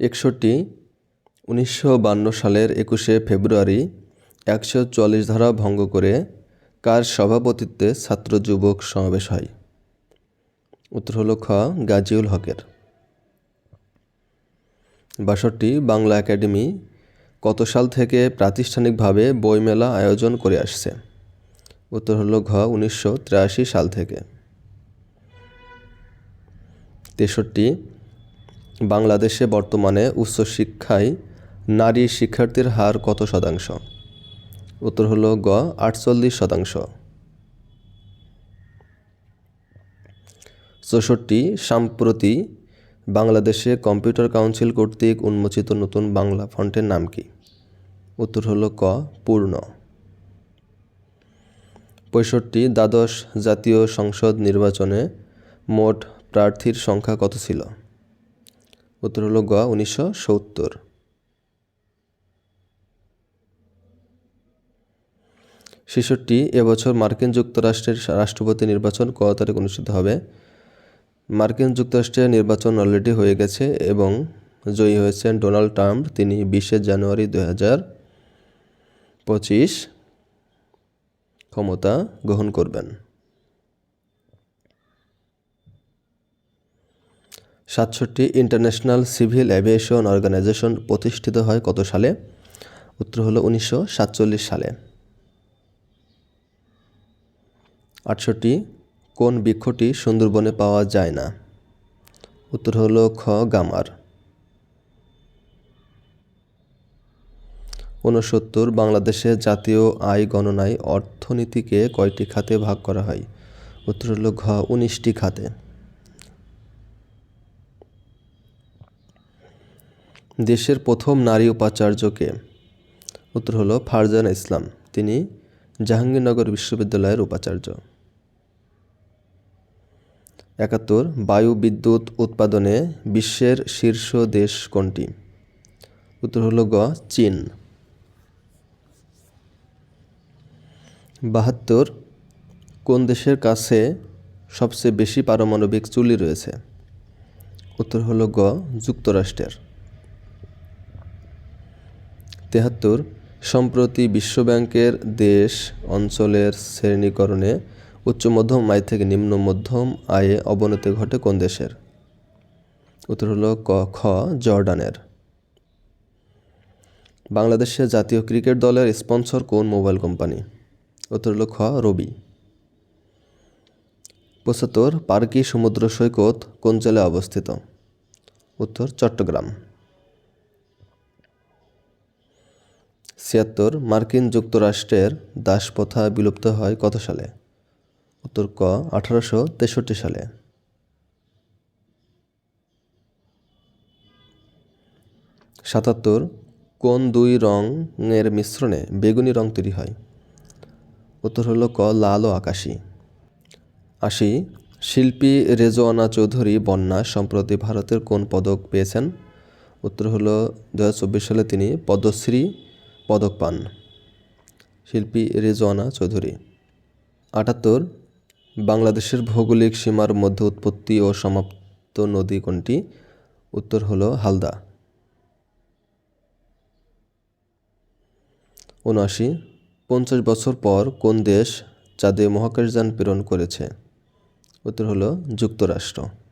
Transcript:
একষট্টি, উনিশশো বান্ন সালের একুশে ফেব্রুয়ারি একশো চুয়াল্লিশ ধারা ভঙ্গ করে কার সভাপতিত্বে ছাত্র যুবক সমাবেশ হয়? উত্তর হল খ, গাজিউল হকের। বাষট্টি, বাংলা একাডেমি কত সাল থেকে প্রাতিষ্ঠানিকভাবে বইমেলা আয়োজন করে আসছে? উত্তর হলো ঘ, উনিশশো তিরাশি সাল থেকে। তেষট্টি বাংলাদেশে বর্তমানে উচ্চশিক্ষায় নারী শিক্ষার্থীর হার কত শতাংশ? উত্তর হলো গ, আটচল্লিশ শতাংশ। চৌষট্টি, সাম্প্রতি বাংলাদেশে কম্পিউটার কাউন্সিল কর্তৃক উন্মোচিত নতুন বাংলা ফন্টের নাম কি? উত্তর হলো ক, পূর্ণ। পঁয়ষট্টি, দ্বাদশ জাতীয় সংসদ নির্বাচনে মোট প্রার্থীর সংখ্যা কত ছিল? উত্তর হলো গ, উনিশশো সত্তর। ছেষট্টি এবছর মার্কিন যুক্তরাষ্ট্রের রাষ্ট্রপতি নির্বাচন কত তারিখ অনুষ্ঠিত হবে। মার্কিন যুক্তরাষ্ট্রের নির্বাচন অলরেডি হয়ে গেছে এবং জয়ী হয়েছেন ডোনাল্ড ট্রাম্প, তিনি বিশে জানুয়ারি দু হাজার পঁচিশ। ক্ষমতা গ্রহণ করবেন। সাতষট্টি ইন্টারন্যাশনাল সিভিল অ্যাভিয়েশন অর্গানাইজেশন প্রতিষ্ঠিত হয় কত সালে? উত্তর হলো উনিশশো সাতচল্লিশ সালে। আটষট্টি, কোন বৃক্ষটি সুন্দরবনে পাওয়া যায় না? উত্তর হলো খ, গামার। ঊনসত্তর, বাংলাদেশে জাতীয় আয় গণনায় অর্থনীতিকে কয়টি খাতে ভাগ করা হয়? উত্তর হলো ঘ, উনিশটি খাতে। দেশের প্রথম নারী উপাচার্যকে। উত্তর হলো ফারজানা ইসলাম। তিনি জাহাঙ্গীরনগর বিশ্ববিদ্যালয়ের উপাচার্য। একাত্তর, বায়ু বিদ্যুৎ উৎপাদনে বিশ্বের শীর্ষ দেশ কোনটি? উত্তর হলো গ, চীন। বাহাত্তর, কোন দেশের কাছে সবচেয়ে বেশি পারমাণবিক চুল্লি রয়েছে? উত্তর হলো গ, যুক্তরাষ্ট্রের। তেহাত্তর, সম্প্রতি বিশ্বব্যাংকের দেশ অঞ্চলের শ্রেণীকরণে উচ্চ মধ্যম আয় থেকে নিম্ন মধ্যম আয়ে অবনতি ঘটে কোন দেশের? উত্তর হলো ক, খ, জর্ডানের। বাংলাদেশের জাতীয় ক্রিকেট দলের স্পন্সর কোন মোবাইল কোম্পানি? উত্তর হলো খ, রবি। পঁচাত্তর, পার্কি সমুদ্র সৈকত কোন জেলায় অবস্থিত? উত্তর, চট্টগ্রাম। ছিয়াত্তর মার্কিন যুক্তরাষ্ট্রের দাসপ্রথা বিলুপ্ত হয় কত সালে? উত্তর ক, আঠারোশো তেষট্টি সালে। সাতাত্তর, কোন দুই রঙের মিশ্রণে বেগুনি রং তৈরি হয়? উত্তর হলো ক, লাল ও আকাশী। আশি, শিল্পী রেজওয়ানা চৌধুরী বন্যা সম্প্রতি ভারতের কোন পদক পেয়েছেন? উত্তর হলো দুহাজার চব্বিশ সালে তিনি পদ্মশ্রী পদক পান। শিল্পী রেজওয়ানা চৌধুরী। আটাত্তর, বাংলাদেশের ভৌগোলিক সীমার মধ্যে উৎপত্তি ও সমাপ্ত নদী কোনটি? উত্তর হলো হালদা। উনআশি, পঞ্চাশ বছর পর কোন দেশ চাঁদে মহাকাশযান প্রেরণ করেছে? উত্তর হলো যুক্তরাষ্ট্র।